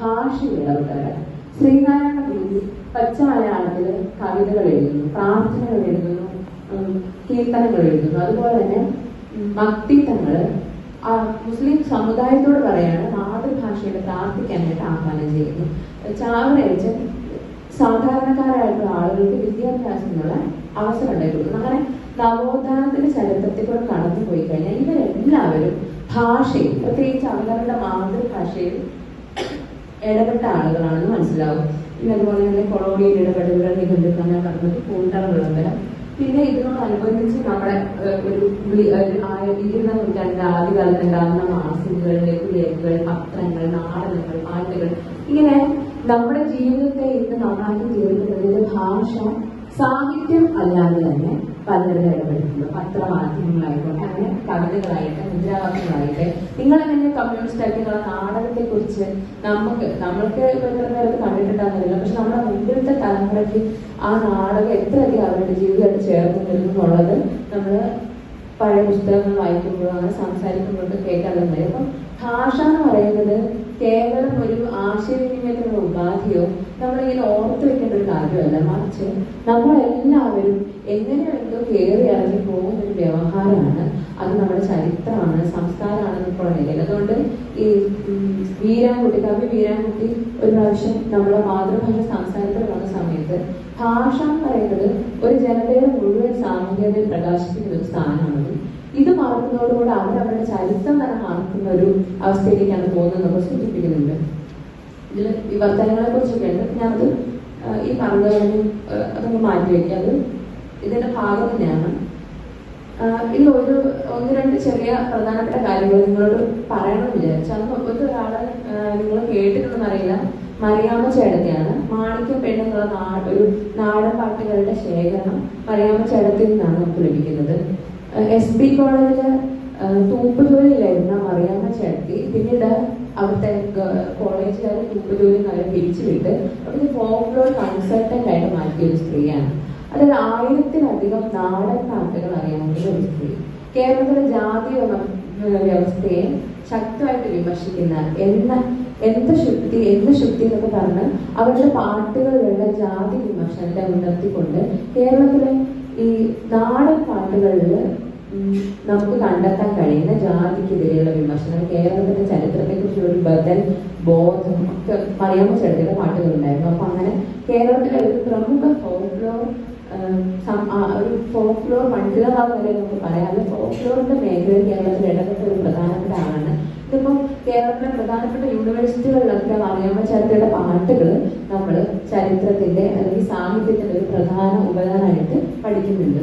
ഭാഷയുടെ ഇടപെടൽ ശ്രീനാരായണ ഗുരു പച്ച മലയാളത്തിൽ കവിതകൾ എഴുതുന്നു പ്രാർത്ഥനകൾ എഴുതുന്നു കീർത്തനങ്ങൾ എഴുതുന്നു. അതുപോലെ തന്നെ ഭക്തി ഭക്തിത്തങ്ങൾ ആ മുസ്ലിം സമുദായത്തോട് പറയാണ് മാതൃഭാഷയിൽ പ്രാർത്ഥിക്കാനായിട്ട് ആഹ്വാനം ചെയ്യുന്നു. ചാവറയച്ചൻ സാധാരണക്കാരായിട്ടുള്ള ആളുകൾക്ക് വിദ്യാഭ്യാസത്തിനുള്ള അവസരം ഉണ്ടായി അങ്ങനെ നവോത്ഥാനത്തിന്റെ ചരിത്രത്തിൽ കൂടെ കടന്നു പോയി കഴിഞ്ഞാൽ ഇവരെല്ലാവരും ഭാഷയിൽ പ്രത്യേകിച്ച് അവരുടെ മാതൃഭാഷയിൽ ഇടപെട്ട ആളുകളാണെന്ന് മനസ്സിലാവും പിന്നെ അതുപോലെ തന്നെ കൊളോണിയൽ ഇടപെടലുകൾ നിബന്ധുക്കാൻ പറഞ്ഞത് കൂട്ടർ വിളംബരം പിന്നെ ഇതിനോടനുബന്ധിച്ച് നമ്മുടെ ഒരു ഇരുപതാം നൂറ്റാണ്ടിന്റെ ആദ്യകാലത്ത് ഉണ്ടാകുന്ന മാസികകൾ ലഘുലേഖകൾ പത്രങ്ങൾ നാടകങ്ങൾ പാട്ടുകൾ ഇങ്ങനെ നമ്മുടെ ജീവിതത്തെ ഇന്ന് നന്നാക്കി തീർക്കുന്നതിന്റെ ഭാഷ സാഹിത്യം അല്ലാതെ തന്നെ പലരും ഇടപെടുന്നു പത്രമാധ്യമങ്ങളായിക്കോട്ടെ അങ്ങനെ കവിതകളായിട്ട് മുദ്രാവാക്യങ്ങളായിട്ട് തന്നെ കമ്മ്യൂണിസ്റ്റ് ആയിട്ടുള്ള നാടകത്തെ കുറിച്ച് നമുക്ക് നമ്മൾക്ക് പേർക്ക് കണ്ടിട്ടുണ്ടാകുന്നില്ല പക്ഷെ നമ്മുടെ മുമ്പിലത്തെ തലമുറയ്ക്ക് ആ നാടകം എത്രയധികം അവരുടെ ജീവിതമായിട്ട് ചേർന്ന് എന്നുള്ളത് നമ്മൾ പഴയ പുസ്തകങ്ങൾ വായിക്കുമ്പോഴും അങ്ങനെ സംസാരിക്കുമ്പോഴൊക്കെ കേൾക്കാറുണ്ട് അപ്പം ഭാഷ എന്ന് പറയുന്നത് കേവലം ഒരു ആശയവിനിമയത്തിനുള്ള ഉപാധിയോ കാര്യമല്ല. മറിച്ച് നമ്മളെല്ലാവരും എങ്ങനെയുണ്ടോ കയറി ഇറങ്ങി പോകുന്ന ഒരു വ്യവഹാരമാണ്. അത് നമ്മുടെ ചരിത്രമാണ് ഇപ്പോൾ നിലയിൽ അതുകൊണ്ട് ഈ വീരാൻകുട്ടി കവി വീരാൻകുട്ടി ഒരു പ്രാവശ്യം നമ്മുടെ മാതൃഭാഷ സംസാരത്തിൽ വന്ന സമയത്ത് ഭാഷ എന്ന് പറയുന്നത് ഒരു ജനതയുടെ മുഴുവൻ സാമൂഹ്യതയിൽ പ്രകാശിപ്പിക്കുന്ന ഒരു സ്ഥാനമാണ്. ഇത് മാറുന്നതോടുകൂടെ അവർ അവരുടെ ചരിത്രം തന്നെ മാറുന്ന ഒരു അവസ്ഥയിലേക്കാണ് പോകുന്നത് നമ്മൾ സൂചിപ്പിക്കുന്നുണ്ട്. ഇതിൽ ഈ വർത്തനങ്ങളെ കുറിച്ചൊക്കെ ഉണ്ട് ഞാനത് ഈ പറഞ്ഞതൊന്നും അതൊന്ന് മാറ്റി വയ്ക്കുക അത് ഇതിന്റെ ഭാഗം തന്നെയാണ്. ഇത് ഒരു ഒന്ന് രണ്ട് ചെറിയ പ്രധാനപ്പെട്ട കാര്യങ്ങൾ നിങ്ങളോട് പറയണമെന്ന് വിചാരിച്ചു. അന്ന് ഒരു ഒരാൾ നിങ്ങൾ കേട്ടിട്ടുണ്ടെന്ന് അറിയില്ല. മറിയാമ്മ ചേടത്തിയാണ് മാണിക്യ പെണ്ണെന്നുള്ള നാട് ഒരു നാടൻ പാട്ടുകളുടെ ശേഖരണം മറിയാമ്മ ചേടത്തിൽ നിന്നാണ് നമുക്ക് ലഭിക്കുന്നത്. എസ് ബി കോളേജിൽ തൂപ്പുജോലിയിലായിരുന്ന മറിയാമ്മ ചേട്ടത്തി പിന്നീട് അവിടുത്തെ കോളേജുകാരെ തൂപ്പുജോലി നല്ല പിരിച്ചുവിട്ട് അവിടെ ഫോക്ലോർ കൺസൾട്ടന്റ് ആയിട്ട് മാറ്റിയ ഒരു സ്ത്രീയാണ്. അതായത് ആയിരത്തിലധികം നാടൻ പാട്ടുകൾ അറിയാവുന്ന ഒരു സ്ത്രീ. കേരളത്തിലെ ജാതി വ്യവ- വ്യവസ്ഥയെ ശക്തമായിട്ട് വിമർശിക്കുന്ന എന്ന എന്ത് ശുദ്ധി എന്ത് ശുദ്ധി എന്നൊക്കെ പറഞ്ഞ് അവരുടെ പാട്ടുകളിലുള്ള ജാതി വിമർശനത്തെ ഉണർത്തിക്കൊണ്ട് കേരളത്തിലെ ഈ നാടൻ പാട്ടുകളിൽ ഉം, നമുക്ക് കണ്ടെത്താൻ കഴിയുന്ന ജാതിക്കെതിരെയുള്ള വിമർശനം കേരളത്തിന്റെ ചരിത്രത്തെ കുറിച്ചുള്ള ഒരു ബദൽ ബോധം ഒക്കെ മറിയാമ്മ ചെറുതിന്റെ പാട്ടുകളുണ്ടായിരുന്നു. അപ്പൊ അങ്ങനെ കേരളത്തിലെ ഒരു പ്രമുഖ ഫോക്ലോർ ഒരു ഫോക്ലോർ പണ്ഡിതഭാഗം വരെ നമുക്ക് പറയാം. അത് ഫോക്ലോറിന്റെ മേഖലയിൽ കേരളത്തിൽ ഇടപെട്ട ഒരു പ്രധാനപ്പെട്ട ആളാണ്. ഇതിപ്പം കേരളത്തിലെ പ്രധാനപ്പെട്ട യൂണിവേഴ്സിറ്റികളിലൊക്കെ മറിയാമ്മ ചരിത്രയുടെ പാട്ടുകൾ നമ്മൾ ചരിത്രത്തിന്റെ അല്ലെങ്കിൽ സാഹിത്യത്തിന്റെ ഒരു പ്രധാന ഉപകരണമായിട്ട് പഠിക്കുന്നുണ്ട്.